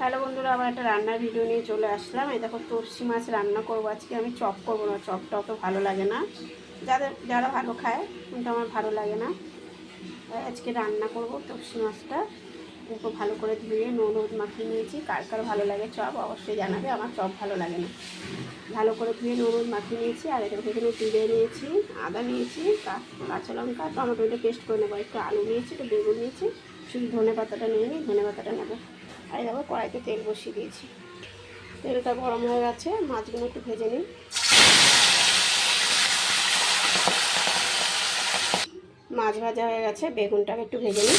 Hello বন্ধুরা আবার একটা রান্নার ভিডিও নিয়ে চলে আসলাম। এই দেখো তরসি মাছ রান্না করব আজকে। আমি চপ করব না চপটা অত ভালো লাগে না। যাদের, যারা ভালো খায়, কিন্তু আমার ভালো লাগে না। আজকে রান্না করব তরসি মাছটা। দেখো ভালো করে ধুয়ে নুন, হলুদ মাখিয়ে নিয়েছি। কার কার ভালো লাগে চপ, অবশ্যই জানাবে। আমার চপ ভালো লাগে না। ভালো করে ধুয়ে নুন, হলুদ মাখিয়ে নিয়েছি। আর এটা এখানে জিরে নিয়েছি, আদা নিয়েছি কাঁচা লঙ্কা, টমেটো এটা পেস্ট করে নেব। একটু আলু নিয়েছি, একটু বেগুন নিয়েছি। শুধু ধনে পাতাটা নিয়ে নিই ধনে পাতাটা নেব। আর দেখো কড়াইতে তেল বসিয়ে দিয়েছি। তেলটা গরম হয়ে গেছে, মাছগুলো একটু ভেজে নিই। মাছ ভাজা হয়ে গেছে, বেগুনটাকে একটু ভেজে নিই।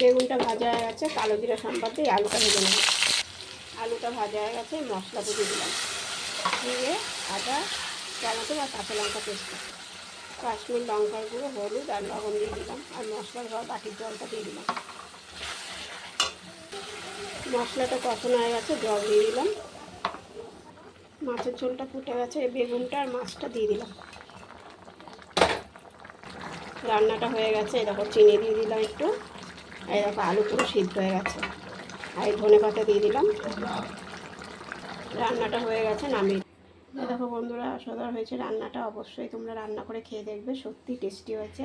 বেগুনটা ভাজা হয়ে গেছে, কালো জিরা সম্পাদ দিয়ে আলুটা ভেজে নেব আলুটা ভাজা হয়ে গেছে, মশলা দিয়ে দিলাম। দিয়ে আদা, টমেটো আর কাঁচা লঙ্কা পেস্ট। কাশ্মীর লঙ্কার গুঁড়ো, হলুদ আর লবণ দিয়ে দিলাম। আর মশলার বাটির জলটা দিয়ে দিলাম। মশলাটা কষানো হয়ে গেছে, জল দিয়ে দিলাম। মাছের ঝোলটা ফুটে গেছে বেগুনটা আর মাছটা দিয়ে দিলাম। রান্নাটা হয়ে গেছে দেখো চিনি দিয়ে দিলাম একটু। আর দেখো আলু পুরো সিদ্ধ হয়ে গেছে। আর ধনে পাতা দিয়ে দিলাম। রান্নাটা হয়ে গেছে, নামিয়ে দেখো বন্ধুরা অসাধারণ হয়েছে রান্নাটা, অবশ্যই তোমরা রান্না করে খেয়ে দেখবে, সত্যি টেস্টি হয়েছে।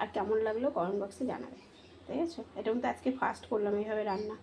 আর কেমন লাগল কমেন্ট বক্সে জানাবে। ঠিক আছে? এটা কিন্তু আজকে ফার্স্ট করলাম, এইভাবে রান্না।